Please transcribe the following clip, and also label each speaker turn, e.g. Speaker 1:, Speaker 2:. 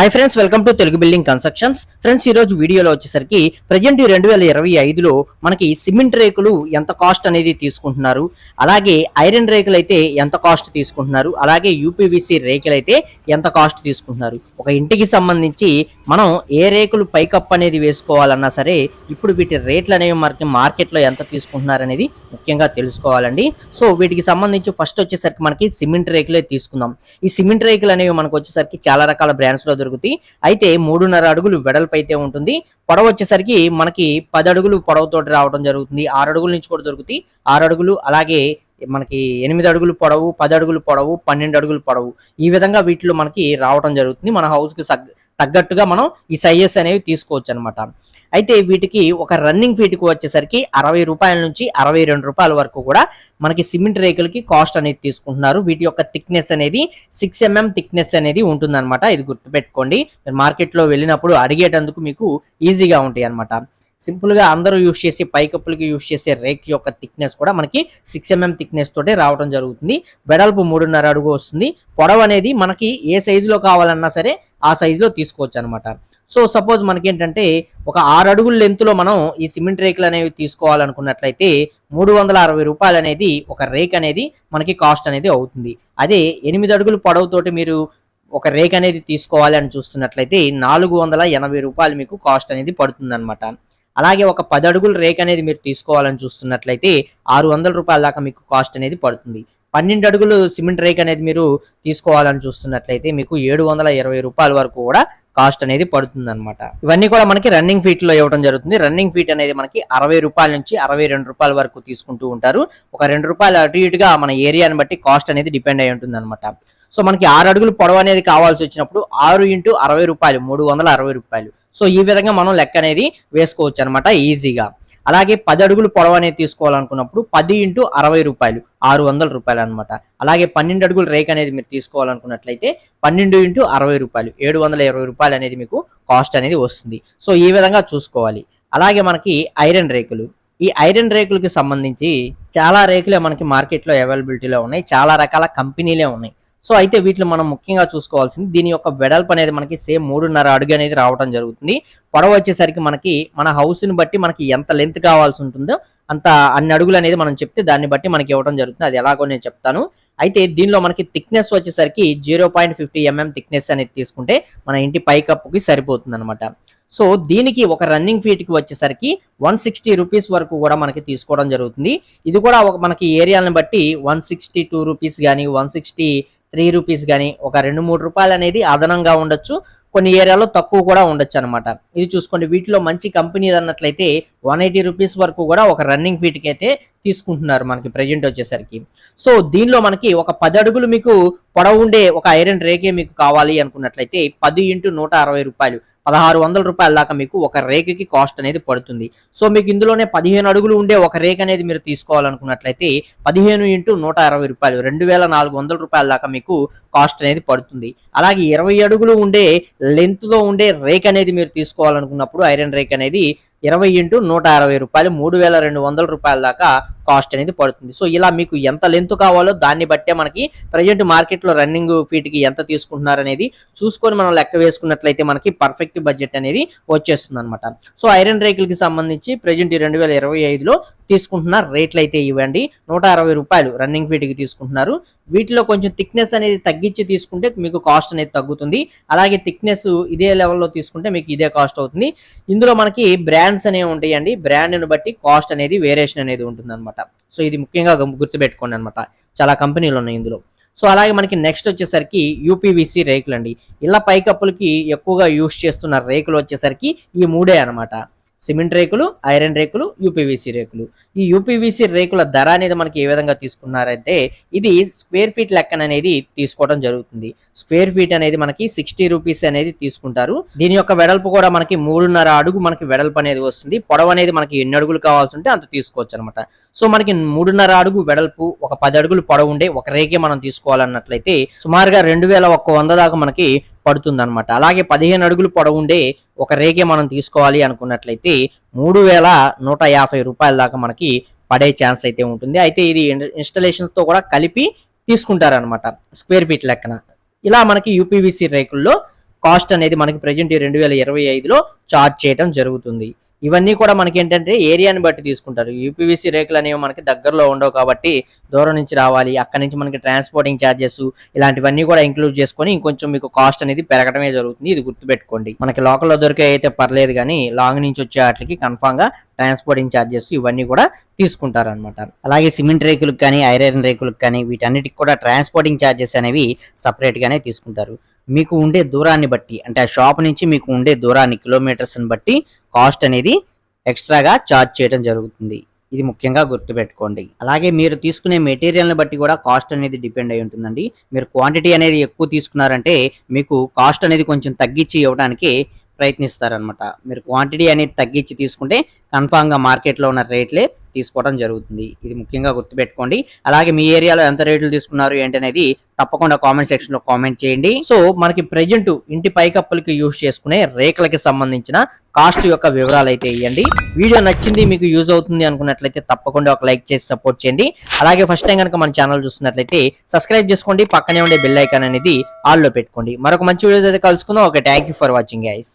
Speaker 1: Hi friends welcome to Telugu building constructions friends ఈ రోజు వీడియోలో వచ్చేసరికి ప్రజెంట్ రెండు వేల ఇరవై ఐదులో మనకి సిమెంట్ రేకులు ఎంత కాస్ట్ అనేది తీసుకుంటున్నారు. అలాగే ఐరన్ రేకులు అయితే ఎంత కాస్ట్ తీసుకుంటున్నారు. అలాగే యూపీవీసీ రేకులు అయితే ఎంత కాస్ట్ తీసుకుంటున్నారు. ఒక ఇంటికి సంబంధించి మనం ఏ రేకులు పైకప్పు అనేది వేసుకోవాలన్నా సరే ఇప్పుడు వీటి రేట్లు అనేవి మనకి మార్కెట్లో ఎంత తీసుకుంటున్నారు అనేది ముఖ్యంగా తెలుసుకోవాలండి. సో వీటికి సంబంధించి ఫస్ట్ వచ్చేసరికి మనకి సిమెంట్ రేకులే తీసుకుందాం. ఈ సిమెంట్ రేకులు అనేవి మనకు వచ్చేసరికి చాలా రకాల బ్రాండ్స్లో జరుగుతాయి. అయితే మూడున్నర అడుగులు వెడల్పు అయితే ఉంటుంది. పొడవ వచ్చేసరికి మనకి పది అడుగులు పొడవుతోటి రావడం జరుగుతుంది. ఆరు అడుగుల నుంచి కూడా దొరుకుతాయి. ఆరు అడుగులు అలాగే మనకి ఎనిమిది అడుగులు పొడవు పది అడుగులు పొడవు పన్నెండు అడుగులు పొడవు. ఈ విధంగా వీటిలో మనకి రావడం జరుగుతుంది. మన హౌస్కి సగ్- తగ్గట్టుగా మనం ఈ సైజెస్ అనేవి తీసుకోవచ్చు అనమాట అయితే వీటికి ఒక రన్నింగ్ ఫీట్కి వచ్చేసరికి అరవై రూపాయల నుంచి అరవై రెండు రూపాయల వరకు కూడా మనకి సిమెంట్ రేకులకి కాస్ట్ అనేది తీసుకుంటున్నారు. వీటి యొక్క థిక్నెస్ అనేది సిక్స్ ఎంఎం థిక్నెస్ అనేది ఉంటుందన్నమాట ఇది గుర్తుపెట్టుకోండి. మీరు మార్కెట్లో వెళ్ళినప్పుడు అడిగేటందుకు మీకు ఈజీగా ఉంటాయి అనమాట సింపుల్గా అందరూ యూస్ చేసే పైకప్పులకి యూస్ చేసే రేక్ యొక్క థిక్నెస్ కూడా మనకి సిక్స్ ఎంఎం థిక్నెస్ తోటే రావడం జరుగుతుంది. వెడల్పు మూడున్నర అడుగు వస్తుంది. పొడవు అనేది మనకి ఏ సైజులో కావాలన్నా సరే ఆ సైజులో తీసుకోవచ్చు అనమాట సో సపోజ్ మనకి ఏంటంటే ఒక ఆరు అడుగుల లెంత్లో మనం ఈ సిమెంట్ రేకులు అనేవి తీసుకోవాలనుకున్నట్లయితే మూడు వందల అరవై రూపాయలు అనేది ఒక రేక్ అనేది మనకి కాస్ట్ అనేది అవుతుంది. అదే ఎనిమిది అడుగులు పొడవుతోటి మీరు ఒక రేక్ అనేది తీసుకోవాలి అని చూస్తున్నట్లయితే నాలుగు వందల ఎనభై రూపాయలు మీకు కాస్ట్ అనేది పడుతుంది అలాగే ఒక పది అడుగుల రేక్ అనేది మీరు తీసుకోవాలని చూస్తున్నట్లయితే ఆరు వందల రూపాయల దాకా మీకు కాస్ట్ అనేది పడుతుంది. పన్నెండు అడుగులు సిమెంట్ రేక్ అనేది మీరు తీసుకోవాలని చూస్తున్నట్లయితే మీకు ఏడు వందల ఇరవై రూపాయల వరకు కూడా కాస్ట్ అనేది పడుతుంది అనమాట ఇవన్నీ కూడా మనకి రన్నింగ్ ఫీట్లో ఇవ్వడం జరుగుతుంది. రన్నింగ్ ఫీట్ అనేది మనకి అరవై రూపాయల నుంచి అరవై రెండు రూపాయల వరకు తీసుకుంటూ ఉంటారు. ఒక రెండు రూపాయలు అటు ఇటుగా మన ఏరియాని బట్టి కాస్ట్ అనేది డిపెండ్ అయి ఉంటుంది అనమాట సో మనకి ఆరు అడుగులు పొడవు అనేది కావాల్సి వచ్చినప్పుడు ఆరు ఇంటూ అరవై రూపాయలు మూడు వందల అరవై రూపాయలు. సో ఈ విధంగా మనం లెక్క అనేది వేసుకోవచ్చు అనమాట ఈజీగా. అలాగే పది అడుగులు పొడవు అనేది తీసుకోవాలనుకున్నప్పుడు పది ఇంటూ అరవై రూపాయలు ఆరు వందల రూపాయలు అనమాట అలాగే పన్నెండు అడుగులు రేక్ అనేది మీరు తీసుకోవాలనుకున్నట్లయితే పన్నెండు ఇంటూ అరవై రూపాయలు ఏడు వందల ఇరవై రూపాయలు అనేది మీకు కాస్ట్ అనేది వస్తుంది. సో ఈ విధంగా చూసుకోవాలి. అలాగే మనకి ఐరన్ రేకులు. ఈ ఐరన్ రేకులకి సంబంధించి చాలా రేకులే మనకి మార్కెట్లో అవైలబిలిటీలో ఉన్నాయి. చాలా రకాల కంపెనీలే ఉన్నాయి. సో అయితే వీటిలో మనం ముఖ్యంగా చూసుకోవాల్సింది దీని యొక్క వెడల్పు అనేది మనకి సేమ్ మూడున్నర అడుగు అనేది రావడం జరుగుతుంది. పొడవు వచ్చేసరికి మనకి మన హౌస్ని బట్టి మనకి ఎంత లెంత్ కావాల్సి ఉంటుందో అంత అన్ని అడుగులు అనేది మనం చెప్తే దాన్ని బట్టి మనకి ఇవ్వడం జరుగుతుంది. అది ఎలాగో నేను చెప్తాను. అయితే దీనిలో మనకి థిక్నెస్ వచ్చేసరికి zero point fifty mm thickness అనేది తీసుకుంటే మన ఇంటి పైకప్పుకి సరిపోతుంది అనమాట సో దీనికి ఒక రన్నింగ్ ఫీట్కి వచ్చేసరికి వన్ సిక్స్టీ రూపీస్ వరకు కూడా మనకి తీసుకోవడం జరుగుతుంది. ఇది కూడా ఒక మనకి ఏరియాలను బట్టి వన్ సిక్స్టీ టూ రూపీస్ కానీ వన్ సిక్స్టీ త్రీ రూపీస్ కానీ ఒక రెండు మూడు రూపాయలు అనేది అదనంగా ఉండొచ్చు. కొన్ని ఏరియాలో తక్కువ కూడా ఉండొచ్చు అనమాట ఇది చూసుకోండి వీటిలో మంచి కంపెనీ అన్నట్లయితే వన్ ఎయిటీ రూపీస్ వరకు కూడా ఒక రన్నింగ్ ఫీట్కి అయితే తీసుకుంటున్నారు మనకి ప్రజెంట్ వచ్చేసరికి. సో దీనిలో మనకి ఒక పది అడుగులు మీకు పొడవు ఉండే ఒక ఐరన్ రేకే మీకు కావాలి అనుకున్నట్లయితే పది ఇంటూ నూట అరవై రూపాయలు. పదహారు వందల రూపాయల దాకా మీకు ఒక రేకుకి కాస్ట్ అనేది పడుతుంది. సో మీకు ఇందులోనే పదిహేను అడుగులు ఉండే ఒక రేక్ అనేది మీరు తీసుకోవాలనుకున్నట్లయితే పదిహేను ఇంటూ నూట అరవై రూపాయలు రెండు వేల నాలుగు వందల రూపాయల దాకా మీకు కాస్ట్ అనేది పడుతుంది. అలాగే ఇరవై అడుగులు ఉండే లెంత్లో ఉండే రేక్ అనేది మీరు తీసుకోవాలనుకున్నప్పుడు ఐరన్ రేక్ అనేది ఇరవై ఇంటూ నూట అరవై రూపాయలు మూడు వేల రెండు వందల రూపాయల దాకా కాస్ట్ అనేది పడుతుంది. సో ఇలా మీకు ఎంత లెంత్ కావాలో దాన్ని బట్టే మనకి ప్రజెంట్ మార్కెట్లో రన్నింగ్ ఫీట్కి ఎంత తీసుకుంటున్నారు అనేది చూసుకొని మనం లెక్క వేసుకున్నట్లయితే మనకి పర్ఫెక్ట్ బడ్జెట్ అనేది వచ్చేస్తుంది అనమాట సో ఐరన్ రేకులకి సంబంధించి ప్రజెంట్ ఈ రెండు వేల ఇరవై ఐదులో తీసుకుంటున్న రేట్లు అయితే ఇవ్వండి. నూట అరవై రూపాయలు రన్నింగ్ ఫీట్కి తీసుకుంటున్నారు. వీటిలో కొంచెం థిక్నెస్ అనేది తగ్గించి తీసుకుంటే మీకు కాస్ట్ అనేది తగ్గుతుంది. అలాగే థిక్నెస్ ఇదే లెవెల్లో తీసుకుంటే మీకు ఇదే కాస్ట్ అవుతుంది. ఇందులో మనకి బ్రాండ్స్ అనేవి ఉంటాయండి. బ్రాండ్ని బట్టి కాస్ట్ అనేది వేరియేషన్ అనేది ఉంటుంది అనమాట సో ఇది ముఖ్యంగా గుర్తుపెట్టుకోండి అనమాట చాలా కంపెనీలు ఉన్నాయి ఇందులో. సో అలాగే మనకి నెక్స్ట్ వచ్చేసరికి యూపీవీసీ రేకులు అండి ఇలా పైకప్పులకి ఎక్కువగా యూస్ చేస్తున్న రేకులు వచ్చేసరికి ఈ మూడే అన్నమాట. సిమెంట్ రేకులు ఐరన్ రేకులు యూపీవీసీ రేకులు. ఈ యూపీవీసీ రేకుల ధర అనేది మనకి ఏ విధంగా తీసుకున్నారంటే ఇది స్క్వేర్ ఫీట్ లెక్కన అనేది తీసుకోవడం జరుగుతుంది. స్క్వేర్ ఫీట్ అనేది మనకి సిక్స్టీ రూపీస్ అనేది తీసుకుంటారు. దీని యొక్క వెడల్పు కూడా మనకి మూడున్నర అడుగు మనకి వెడల్పు అనేది వస్తుంది. పొడవు అనేది మనకి ఎన్ని అడుగులు కావాల్సి ఉంటే అంత తీసుకోవచ్చు అనమాట సో మనకి మూడున్నర అడుగు వెడల్పు ఒక పది అడుగులు పొడవు ఉండే ఒక రేకే మనం తీసుకోవాలన్నట్లయితే సుమారుగా రెండు వేల ఒక్క వంద దాకా మనకి పడుతుంది అనమాట అలాగే పదిహేను అడుగులు పొడవుండే ఒక రేకే మనం తీసుకోవాలి అనుకున్నట్లయితే మూడు వేల నూట యాభై రూపాయల దాకా మనకి పడే ఛాన్స్ అయితే ఉంటుంది. అయితే ఇది ఇన్స్టలేషన్స్తో కూడా కలిపి తీసుకుంటారనమాట స్క్వేర్ ఫీట్ లెక్కన. ఇలా మనకి యూపీవీసీ రేకుల్లో కాస్ట్ అనేది మనకి ప్రజెంట్ రెండు వేల ఇరవై ఐదులో చార్జ్ చేయడం జరుగుతుంది. ఇవన్నీ కూడా మనకి ఏంటంటే ఏరియాని బట్టి తీసుకుంటారు. యూపీవీసీ రేకులు అనేవి మనకి దగ్గరలో ఉండవు కాబట్టి దూరం నుంచి రావాలి అక్కడ నుంచి మనకి ట్రాన్స్పోర్టింగ్ ఛార్జెస్ ఇలాంటివన్నీ కూడా ఇంక్లూడ్ చేసుకొని ఇంకొంచెం మీకు కాస్ట్ అనేది పెరగడమే జరుగుతుంది. ఇది గుర్తుపెట్టుకోండి. మనకి లోకల్లో దొరికే అయితే పర్లేదు కానీ లాంగ్ నుంచి వచ్చే వాటికి కన్ఫామ్గా ట్రాన్స్పోర్టింగ్ ఛార్జెస్ ఇవన్నీ కూడా తీసుకుంటారు అనమాట అలాగే సిమెంట్ రేకులకు కానీ ఐరన్ రేకులకు కానీ వీటన్నిటికి కూడా ట్రాన్స్పోర్టింగ్ ఛార్జెస్ అనేవి సపరేట్ గానే తీసుకుంటారు. మీకు ఉండే దూరాన్ని బట్టి అంటే ఆ షాప్ నుంచి మీకు ఉండే దూరాన్ని కిలోమీటర్స్ని బట్టి కాస్ట్ అనేది ఎక్స్ట్రాగా చార్జ్ చేయడం జరుగుతుంది. ఇది ముఖ్యంగా గుర్తుపెట్టుకోండి. అలాగే మీరు తీసుకునే మెటీరియల్ని బట్టి కూడా కాస్ట్ అనేది డిపెండ్ అయి ఉంటుందండి. మీరు క్వాంటిటీ అనేది ఎక్కువ తీసుకున్నారంటే మీకు కాస్ట్ అనేది కొంచెం తగ్గించి ఇవ్వడానికి ప్రయత్నిస్తారనమాట మీరు క్వాంటిటీ అనేది తగ్గించి తీసుకుంటే కన్ఫామ్గా మార్కెట్లో ఉన్న రేట్లే తీసుకోవడం జరుగుతుంది. ఇది ముఖ్యంగా గుర్తుపెట్టుకోండి. అలాగే మీ ఏరియాలో ఎంత రేట్లు తీసుకున్నారు ఏంటనేది తప్పకుండా కామెంట్ సెక్షన్లో కామెంట్ చేయండి. సో మనకి ప్రజెంట్ ఇంటి పైకప్పులకి యూజ్ చేసుకునే రేకులకి సంబంధించిన కాస్ట్ యొక్క వివరాలు అయితే ఇవ్వండి వీడియో నచ్చింది మీకు యూజ్ అవుతుంది అనుకున్నట్లయితే తప్పకుండా ఒక లైక్ చేసి సపోర్ట్ చేయండి. అలాగే ఫస్ట్ టైం కనుక మన ఛానల్ చూస్తున్నట్లయితే సబ్స్క్రైబ్ చేసుకోండి. పక్కనే ఉండే బెల్ ఐకాన్ అనేది ఆల్లో పెట్టుకోండి. మరొక మంచి వీడియో అయితే కలుసుకుందాం. Okay thank you for watching guys